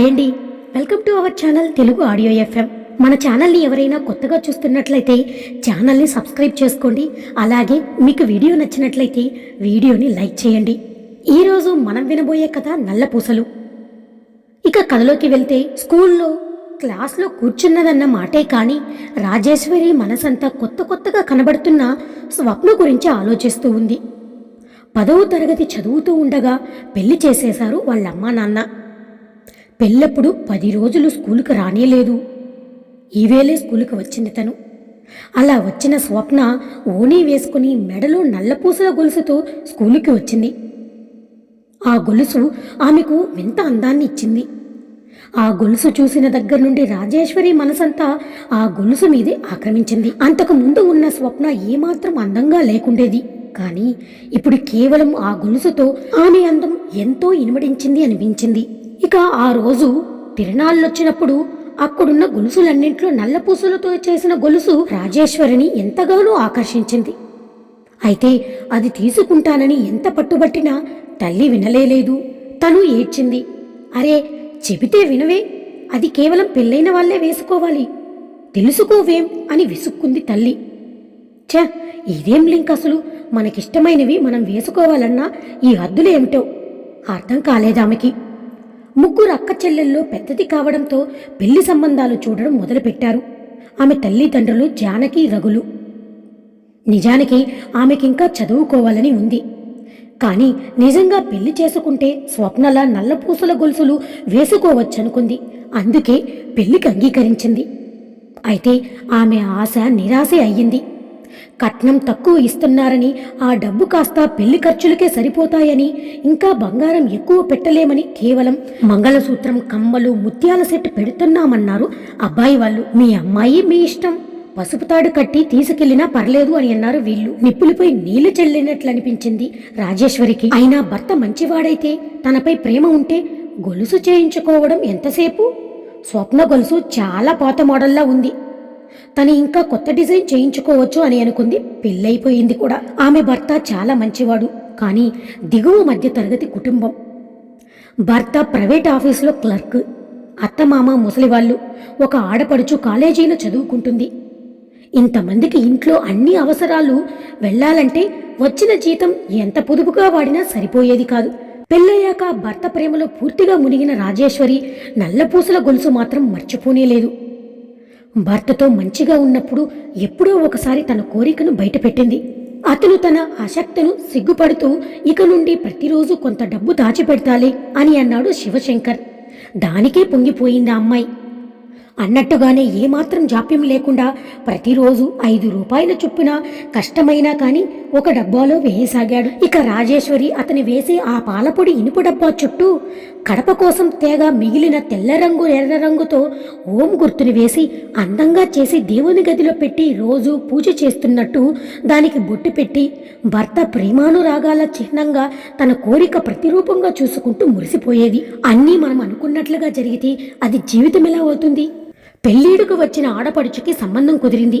Hi అండి. Welcome to our channel Telugu audio FM. మన ఛానల్ని ఎవరైనా కొత్తగా చూస్తున్నట్లయితే ఛానల్ని సబ్స్క్రైబ్ చేసుకోండి. అలాగే మీకు వీడియో నచ్చినట్లయితే వీడియోని లైక్ చేయండి. ఈరోజు మనం వినబోయే కథ నల్లపూసలు ఇక కథలోకి వెళ్తే స్కూల్లో క్లాస్లో కూర్చున్నదన్న మాటే కానీ రాజేశ్వరి మనసంతా కొత్త కొత్తగా కనబడుతున్న స్వప్న గురించి ఆలోచిస్తూ ఉంది. పదవ తరగతి చదువుతూ ఉండగా పెళ్ళి చేసేశారు వాళ్ళమ్మా నాన్న. పెళ్ళప్పుడు పది రోజులు స్కూలుకు రానేలేదు. ఈవేళే స్కూలుకు వచ్చింది తను. అలా వచ్చిన స్వప్న ఓనీ వేసుకుని మెడలో నల్లపూసల గొలుసుతో స్కూలుకి వచ్చింది. ఆ గొలుసు ఆమెకు వింత అందాన్ని ఇచ్చింది. ఆ గొలుసు చూసిన దగ్గర నుండి రాజేశ్వరి మనసంతా ఆ గొలుసు మీదే ఆక్రమించింది. అంతకు ముందు ఉన్న స్వప్న ఏమాత్రం అందంగా లేకుండేది. కానీ ఇప్పుడు కేవలం ఆ గొలుసుతో ఆమె అందం ఎంతో ఇనుమడించింది అనిపించింది. ఇక ఆ రోజు తిరణాళ్ళొచ్చినప్పుడు అక్కడున్న గొలుసులన్నింట్లో నల్లపూసలతో చేసిన గొలుసు రాజేశ్వరిని ఎంతగానో ఆకర్షించింది. అయితే అది తీసుకుంటానని ఎంత పట్టుబట్టినా తల్లి వినలేలేదు. తను ఏడ్చింది అరే చెబితే వినవే. అది కేవలం పెళ్ళైన వాళ్ళే వేసుకోవాలి. తెలుసుకోవేం? అని విసుక్కుంది తల్లి. ఛ ఇదేం లింక్ అసలు? మనకిష్టమైనవి మనం వేసుకోవాలన్నా ఈ హద్దులేమిటో? అర్థం కాలేదామెకి. ముగ్గురు అక్క చెల్లెల్లో పెద్దది కావడంతో పెళ్ళి సంబంధాలు చూడడం మొదలుపెట్టారు. ఆమె తల్లిదండ్రులు జానకి రఘులు. నిజానికి ఆమెకింకా చదువుకోవాలని ఉంది. కానీ నిజంగా పెళ్ళి చేసుకుంటే స్వప్నల నల్లపూసల గొలుసులు వేసుకోవచ్చనుకుంది. అందుకే పెళ్ళికి అంగీకరించింది. అయితే ఆమె ఆశ నిరాశే అయ్యింది. కట్నం తక్కువ ఇస్తున్నారని ఆ డబ్బు కాస్త పెళ్ళి ఖర్చులకే సరిపోతాయని ఇంకా బంగారం ఎక్కువ పెట్టలేమని కేవలం మంగళసూత్రం కమ్మలు ముత్యాల సెట్ పెడుతున్నామన్నారు అబ్బాయి వాళ్ళు. మీ అమ్మాయి మీ ఇష్టం. పసుపు తాడు కట్టి తీసుకెళ్ళినా పర్లేదు అని అన్నారు వీళ్ళు. నిప్పులపై నీళ్ళు చెల్లినట్లు అనిపించింది రాజేశ్వరికి. అయినా భర్త మంచివాడైతే తనపై ప్రేమ ఉంటే గొలుసు చేయించుకోవడం ఎంతసేపు? స్వప్న గొలుసు చాలా పాత మోడల్లా ఉంది. తను ఇంకా కొత్త డిజైన్ చేయించుకోవచ్చు అని అనుకుంది. పెళ్ళైపోయింది కూడా. ఆమె భర్త చాలా మంచివాడు కానీ దిగువ మధ్య తరగతి కుటుంబం. భర్త ప్రైవేట్ ఆఫీసులో క్లర్క్ అత్తమామ ముసలివాళ్ళు ఒక ఆడపడుచు కాలేజీలో చదువుకుంటుంది. ఇంతమందికి ఇంట్లో అన్ని అవసరాలు వెళ్ళాలంటే వచ్చిన జీతం ఎంత పొదుపుగా వాడినా సరిపోయేది కాదు. పెళ్ళయ్యాక భర్త ప్రేమలో పూర్తిగా మునిగిన రాజేశ్వరి నల్లపూసల గొలుసు మాత్రం మర్చిపోనేలేదు. భర్తతో మంచిగా ఉన్నప్పుడు ఎప్పుడో ఒకసారి తన కోరికను బయటపెట్టింది. అతను తన ఆసక్తను సిగ్గుపడుతూ ఇక నుండి ప్రతిరోజు కొంత డబ్బు దాచిపెడతాలి అని అన్నాడు శివశంకర్. దానికే పొంగిపోయింది ఆ అమ్మాయి. అన్నట్టుగానే ఏమాత్రం జాప్యం లేకుండా ప్రతిరోజు ఐదు రూపాయల చొప్పున కష్టమైనా కానీ ఒక డబ్బాలో వేయసాగాడు. ఇక రాజేశ్వరి అతని వేసే ఆ పాలపొడి ఇనుపు డబ్బా చుట్టూ కడప కోసం తేగ మిగిలిన తెల్ల రంగు ఎర్ర రంగుతో ఓం గుర్తుని వేసి అందంగా చేసి దేవుని గదిలో పెట్టి రోజు పూజ చేస్తున్నట్టు దానికి బొట్టు పెట్టి భర్త ప్రేమానురాగాల చిహ్నంగా తన కోరిక ప్రతిరూపంగా చూసుకుంటూ మురిసిపోయేది. అన్నీ మనం అనుకున్నట్లుగా జరిగితే అది జీవితం ఎలా అవుతుంది? పెళ్ళీడుకు వచ్చిన ఆడపడుచుకి సంబంధం కుదిరింది.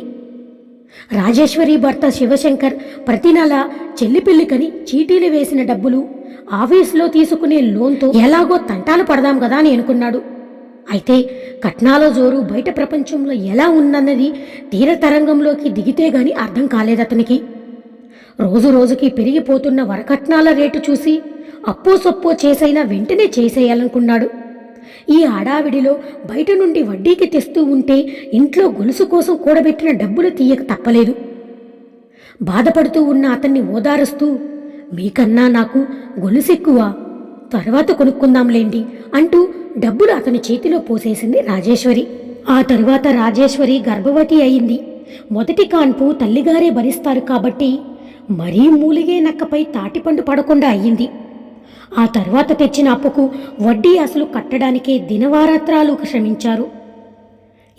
రాజేశ్వరి భర్త శివశంకర్ ప్రతి నెల చెల్లి పెళ్ళికని చీటీలు వేసిన డబ్బులు ఆఫీసులో తీసుకునే లోన్తో ఎలాగో తంటాలు పడదాం కదా అని అనుకున్నాడు. అయితే కట్నాల జోరు బయట ప్రపంచంలో ఎలా ఉందన్నది తీర తరంగంలోకి దిగితే గాని అర్థం కాలేదతనికి. రోజు రోజుకి పెరిగిపోతున్న వరకట్నాల రేటు చూసి అప్పో సొప్పో చేసైనా వెంటనే చేసేయాలనుకున్నాడు. ఈ హడావిడిలో బయట నుండి వడ్డీకి తెస్తూ ఉంటే ఇంట్లో గొలుసు కోసం కూడబెట్టిన డబ్బులు తీయక తప్పలేదు. బాధపడుతూ ఉన్న అతన్ని ఓదారుస్తూ మీకన్నా నాకు గొలుసెక్కువ తర్వాత కొనుక్కుందాంలేండి అంటూ డబ్బులు అతని చేతిలో పోసేసింది రాజేశ్వరి. ఆ తరువాత రాజేశ్వరి గర్భవతి అయింది. మొదటి కాన్పు తల్లిగారే భరిస్తారు కాబట్టి మరీ మూలిగే నక్కపై తాటిపండు పడకుండా అయ్యింది. ఆ తర్వాత తెచ్చిన అప్పుకు వడ్డీ అసలు కట్టడానికే దినవారాత్రాలు శ్రమించారు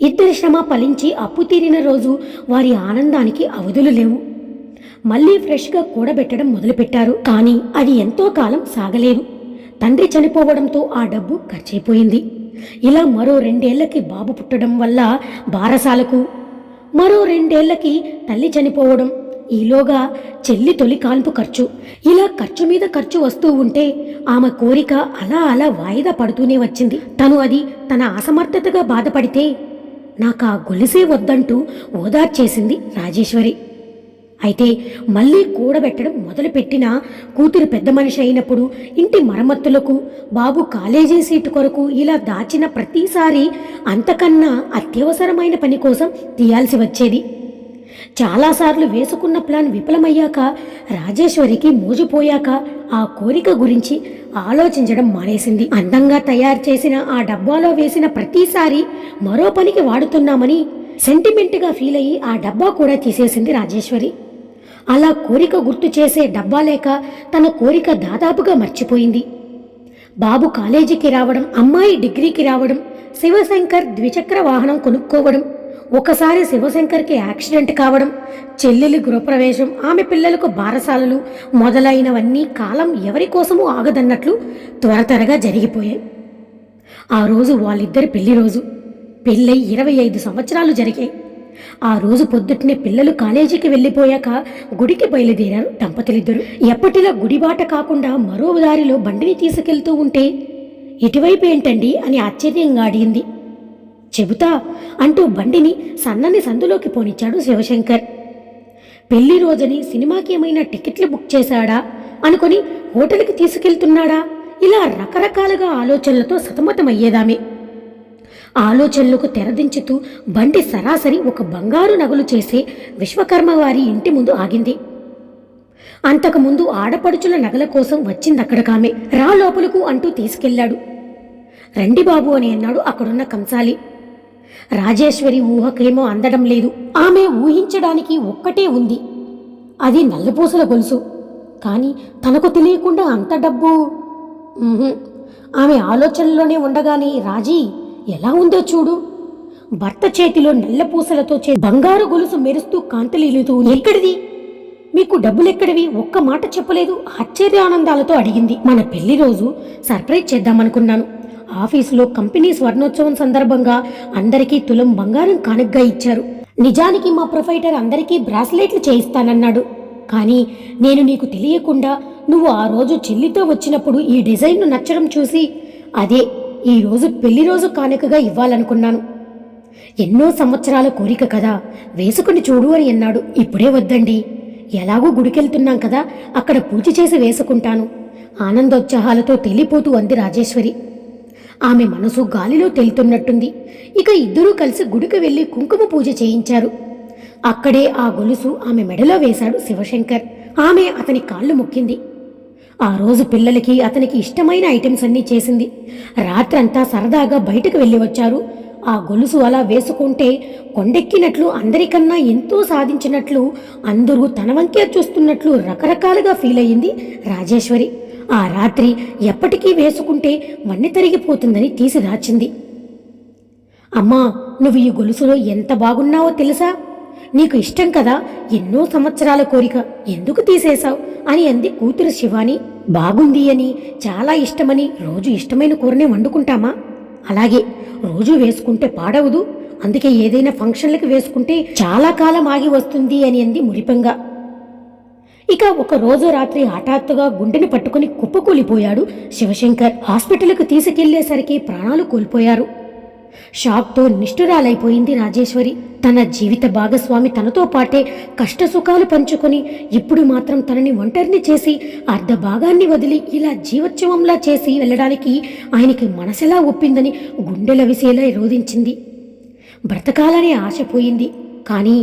ఇద్దరి శ్రమ ఫలించి అప్పు తీరిన రోజు వారి ఆనందానికి అవధులు లేవు. మళ్ళీ ఫ్రెష్గా కూడబెట్టడం మొదలుపెట్టారు. కానీ అది ఎంతో కాలం సాగలేదు. తండ్రి చనిపోవడంతో ఆ డబ్బు ఖర్చయిపోయింది ఇలా మరో రెండేళ్ళకి బాబు పుట్టడం వల్ల బారసాలకు మరో రెండేళ్ళకి తల్లి చనిపోవడం ఈలోగా చెల్లి తొలి కాన్పు ఖర్చు. ఇలా ఖర్చు మీద ఖర్చు వస్తూ ఉంటే ఆమె కోరిక అలా అలా వాయిదా పడుతూనే వచ్చింది. తను అది తన అసమర్థతగా బాధపడితే నాకు ఆ గొలుసే వద్దంటూ ఓదార్చేసింది రాజేశ్వరి. అయితే మళ్ళీ కూడబెట్టడం మొదలుపెట్టిన కూతురు పెద్ద మనిషి అయినప్పుడు ఇంటి మరమ్మతులకు బాబు కాలేజీ సీటు కొరకు ఇలా దాచిన ప్రతిసారి అంతకన్నా అత్యవసరమైన పని కోసం తీయాల్సి వచ్చేది. చాలాసార్లు వేసుకున్న ప్లాన్ విఫలమయ్యాక రాజేశ్వరికి మూజిపోయాక ఆ కోరిక గురించి ఆలోచించడం మానేసింది. అందంగా తయారు చేసిన ఆ డబ్బాలో వేసిన ప్రతిసారి మరో పనికి వాడుతున్నామని సెంటిమెంట్గా ఫీల్ అయ్యి ఆ డబ్బా కూడా తీసేసింది రాజేశ్వరి. అలా కోరిక గుర్తు చేసే డబ్బా లేక తన కోరిక దాదాపుగా మర్చిపోయింది. బాబు కాలేజీకి రావడం అమ్మాయి డిగ్రీకి రావడం శివశంకర్ ద్విచక్ర వాహనం కొనుక్కోవడం ఒకసారి శివశంకర్కి యాక్సిడెంట్ కావడం చెల్లెలి గృహప్రవేశం ఆమె పిల్లలకు బారసాలలు మొదలైనవన్నీ కాలం ఎవరి కోసమూ ఆగదన్నట్లు త్వర త్వరగా జరిగిపోయాయి. ఆ రోజు వాళ్ళిద్దరి పెళ్ళి రోజు. పెళ్ళై ఇరవై ఐదు సంవత్సరాలు జరిగాయి. ఆ రోజు పొద్దుటనే పిల్లలు కాలేజీకి వెళ్ళిపోయాక గుడికి బయలుదేరారు దంపతులిద్దరు. ఎప్పటిలా గుడిబాట కాకుండా మరో దారిలో బండిని తీసుకెళ్తూ ఉంటే ఇటువైపు ఏంటండి అని ఆశ్చర్యంగా అడిగింది. చెబుతా అంటూ బండిని సన్నని సందులోకి పోనిచ్చాడు శివశంకర్. పెళ్ళి రోజుని సినిమాకి ఏమైనా టికెట్లు బుక్ చేశాడా? అనుకొని హోటల్కి తీసుకెళ్తున్నాడా? ఇలా రకరకాలుగా ఆలోచనలతో సతమతమయ్యేదామే. ఆలోచనలకు తెరదించుతూ బండి సరాసరి ఒక బంగారు నగలు చేసే విశ్వకర్మ వారి ఇంటి ముందు ఆగింది. అంతకుముందు ఆడపడుచుల నగల కోసం వచ్చిందక్కడకామె. రా లోపలకు అంటూ తీసుకెళ్ళాడు. రండి బాబు అని అన్నాడు అక్కడున్న కంసాలి. రాజేశ్వరి ఊహకేమో అందడం లేదు. ఆమె ఊహించడానికి ఒక్కటే ఉంది. అది నల్లపూసల గొలుసు. కానీ తనకు తెలియకుండా అంత డబ్బు. ఆమె ఆలోచనలోనే ఉండగానే రాజీ ఎలా ఉందో చూడు. భర్త చేతిలో నల్లపూసలతో చే బంగారు గొలుసు మెరుస్తూ కాంతలీలుతూ ఎక్కడిది? మీకు డబ్బులెక్కడివి? ఒక్క మాట చెప్పలేదు. ఆశ్చర్యానందాలతో అడిగింది. మన పెళ్ళి రోజు సర్ప్రైజ్ చేద్దామనుకున్నాను. ఆఫీసులో కంపెనీ స్వర్ణోత్సవం సందర్భంగా అందరికీ తులం బంగారం కానుగ్గా ఇచ్చారు. నిజానికి మా ప్రొఫైటర్ అందరికీ బ్రాస్లెట్లు చేయిస్తానన్నాడు. కానీ నేను నీకు తెలియకుండా నువ్వు ఆ రోజు చెల్లితో వచ్చినప్పుడు ఈ డిజైన్ను నచ్చడం చూసి అదే ఈ రోజు పెళ్ళి రోజు కానుకగా ఇవ్వాలనుకున్నాను. ఎన్నో సంవత్సరాల కోరిక కదా వేసుకుని చూడు అని అన్నాడు. ఇప్పుడే వద్దండి. ఎలాగూ గుడికెళ్తున్నాం కదా అక్కడ పూజ చేసి వేసుకుంటాను. ఆనందోత్సాహాలతో తెలిపోతూ అంది రాజేశ్వరి. ఆమె మనసు గాలిలో తేలుతున్నట్టుంది. ఇక ఇద్దరూ కలిసి గుడికి వెళ్ళి కుంకుమ పూజ చేయించారు. అక్కడే ఆ గొలుసు ఆమె మెడలో వేశాడు శివశంకర్. ఆమె అతని కాళ్ళు మొక్కింది. ఆ రోజు పిల్లలకి అతనికి ఇష్టమైన ఐటమ్స్ అన్నీ చేసింది. రాత్రంతా సరదాగా బయటకు వెళ్ళి వచ్చారు. ఆ గొలుసు అలా వేసుకుంటే కొండెక్కినట్లు అందరికన్నా ఎంతో సాధించినట్లు అందరూ తన వంకే చూస్తున్నట్లు రకరకాలుగా ఫీల్ అయ్యింది రాజేశ్వరి. ఆ రాత్రి ఎప్పటికీ వేసుకుంటే మన్ని తరిగిపోతుందని తీసి దాచింది అమ్మా నువ్వు ఈ గొలుసులో ఎంత బాగున్నావో తెలుసా? నీకు ఇష్టం కదా ఎన్నో సంవత్సరాల కోరిక. ఎందుకు తీసేశావు? అని అంది కూతురు శివాని. బాగుంది అని చాలా ఇష్టమని రోజు ఇష్టమైన కూరనే వండుకుంటామా? అలాగే రోజు వేసుకుంటే పాడవదు. అందుకే ఏదైనా ఫంక్షన్లకు వేసుకుంటే చాలా కాలం ఆగి వస్తుంది అని అంది మురిపంగా. ఇక ఒక రోజు రాత్రి హఠాత్తుగా గుండెని పట్టుకుని కుప్పకూలిపోయాడు శివశంకర్. హాస్పిటల్కు తీసుకెళ్ళేసరికి ప్రాణాలు కోల్పోయారు. షాక్తో నిష్ఠురాలైపోయింది రాజేశ్వరి. తన జీవిత భాగస్వామి తనతో పాటే కష్టసుఖాలు పంచుకొని ఇప్పుడు మాత్రం తనని ఒంటరిని చేసి అర్ధ భాగాన్ని వదిలి ఇలా జీవోత్సవంలా చేసి వెళ్ళడానికి ఆయనకి మనసెలా ఒప్పిందని గుండెల విసేలా రోధించింది. బ్రతకాలనే ఆశ పోయింది. కానీ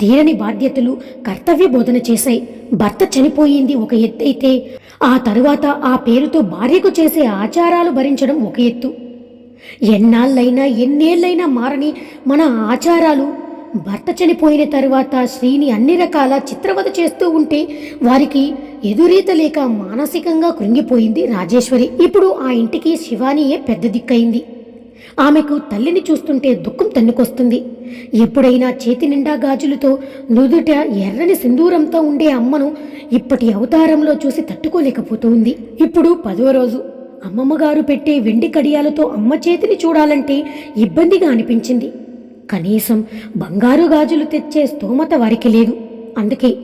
తీరని బాధ్యతలు కర్తవ్య బోధన చేశాయి. భర్త చనిపోయింది ఒక ఎత్తైతే ఆ తరువాత ఆ పేరుతో భార్యకు చేసే ఆచారాలు భరించడం ఒక ఎత్తు. ఎన్నాళ్ళైనా ఎన్నేళ్ళైనా మారని మన ఆచారాలు భర్త చనిపోయిన తరువాత శ్రీని అన్ని రకాల చిత్రవద చేస్తూ ఉంటే వారికి ఎదురీత లేక మానసికంగా కృంగిపోయింది రాజేశ్వరి. ఇప్పుడు ఆ ఇంటికి శివానియే పెద్ద దిక్కయింది ఆమెకు తల్లిని చూస్తుంటే దుఃఖం తన్నుకొస్తుంది. ఎప్పుడైనా చేతి నిండా గాజులతో నుదుట ఎర్రని సింధూరంతో ఉండే అమ్మను ఇప్పటి అవతారంలో చూసి తట్టుకోలేకపోతూ ఉంది ఇప్పుడు పదో రోజు. అమ్మమ్మగారు పెట్టే వెండి కడియాలతో అమ్మ చేతిని చూడాలంటే ఇబ్బందిగా అనిపించింది. కనీసం బంగారు గాజులు తెచ్చే స్తోమత వారికి లేదు. అందుకే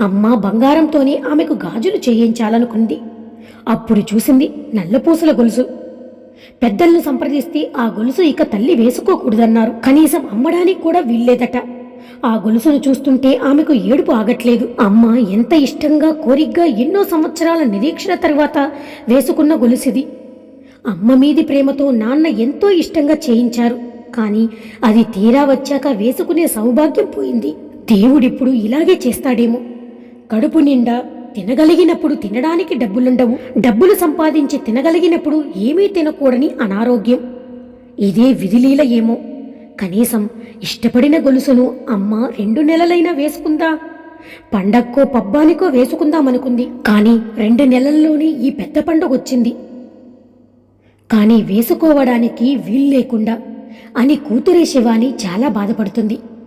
అమ్మ బంగారంతోనే ఆమెకు గాజులు చేయించాలనుకుంది. అప్పుడు చూసింది నల్లపూసల గొలుసు. పెద్దలను సంప్రదిస్తే ఆ గొలుసు ఇక తల్లి వేసుకోకూడదన్నారు. కనీసం అమ్మడానికి కూడా వీల్లేదట. ఆ గొలుసును చూస్తుంటే ఆమెకు ఏడుపు ఆగట్లేదు. అమ్మ ఎంత ఇష్టంగా కోరిగ్గా ఎన్నో సంవత్సరాల నిరీక్షణ తర్వాత వేసుకున్న గొలుసిది. అమ్మ మీది ప్రేమతో నాన్న ఎంతో ఇష్టంగా చేయించారు. కానీ అది తీరా వచ్చాక వేసుకునే సౌభాగ్యం పోయింది. దేవుడిప్పుడు ఇలాగే చేస్తాడేమో. కడుపు నిండా తినగలిగినప్పుడు తినడానికి డబ్బులుండవు. డబ్బులు సంపాదించి తినగలిగినప్పుడు ఏమీ తినకూడని అనారోగ్యం. ఇదే విధిలీల ఏమో. కనీసం ఇష్టపడిన గొలుసును అమ్మ రెండు నెలలైనా వేసుకుందా? పండక్కో పబ్బానికో వేసుకుందామనుకుంది. కానీ రెండు నెలల్లోనే ఈ పెద్ద పండుగ వచ్చింది. కానీ వేసుకోవడానికి వీల్లేకుండా అని కూతురే శివాని చాలా బాధపడుతుంది.